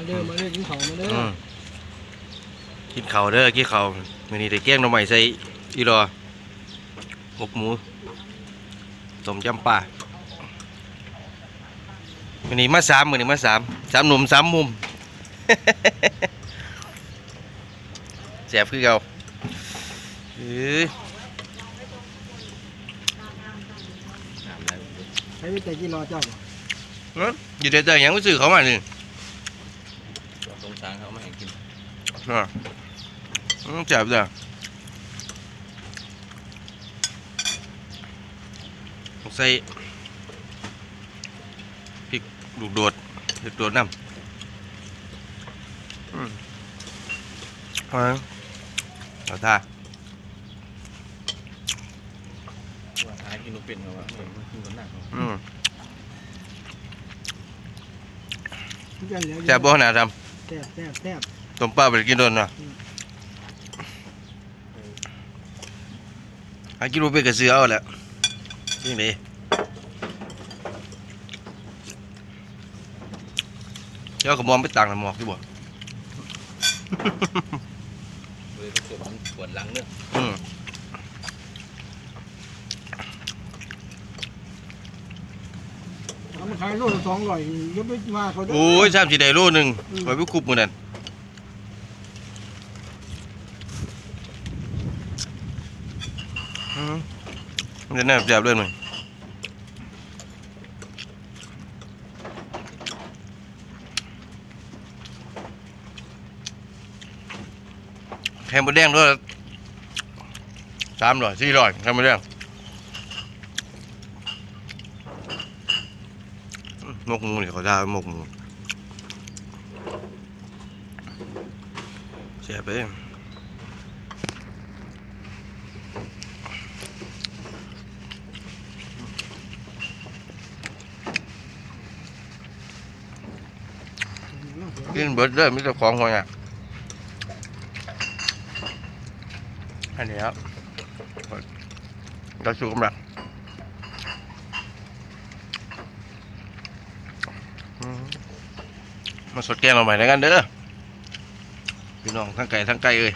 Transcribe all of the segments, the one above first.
มาเด้อมาเด้อกินข้าวมาเด้ออืมกินข้าวเด้อกินข้าวมื้อนี้ได้แกงหน่อไม้ใส่อีรอหมกหมูต้มยำปลามื้อนี้มาสามมื้อนี้มาสามสามหนุ่มสามมุมแซ่บคือเก่าเอ้ยให้วิจัยกินรอเจ้าบ่เอ้ยอยู่ได้แต่หยังก็ซื้อเขามานี่สงสารเขาไม่เห็นกิน อะอืมแซ่บจ้ะใส่พริกลูกโดดพริกโดดน้ำอืมเอาละเอาท่าว่าหากินลูกเป็ดเขาว่าเหมือนกินคนหนักเขาอืมทุกอย่างเหลืออยู่แซ่บบ่ขนาดทแซ่บแซ่บแซ่บำต้มปลาไปกินโดนเนาะหากินบ่เป็นกระเสือเอาแหละนี่เลยเจ้ากระมอมไปต่างละหมอกที่บ่เลยต้องเกิดมันปวดหลังเนื้อ อืม เอามา ขายโลละสองร้อยยกไปมาเขาเด้โอ้ยสามสิได้โลหนึงไว้ไปคุบมื้อนั้นอืมมันจะน่าแซ่บเลยมั้ยแค่หมดแดงด้วยสามร้อยสี่ร้อยแค่หมดแดง มกมูนี่เขาได้หมกมูเสียไปกินเบิร์ดเลยมีแต่ของหัวเนี่ยอันนี้ครับเราชูกำลังอืม มาสดแกงเราใหม่แล้วกันเด้อพี่น้องทั้งไก่ทั้งไก่เอ้ย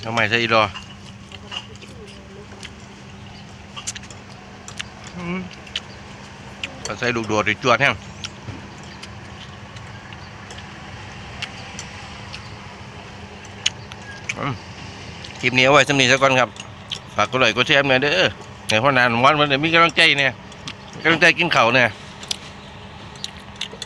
เอาใหม่ใส่อีรออืมาใส่ลูกโดดอีกจวดแห้งคลิปนี้เอาไว้สำนีสักก่อนครับฝากกดไลค์กดแชร์หน่อยเด้อในพ่อนานวันมันเดี๋ยวมีกำลังใจเนี่ยกำลังใจกินเข้าเนี่ย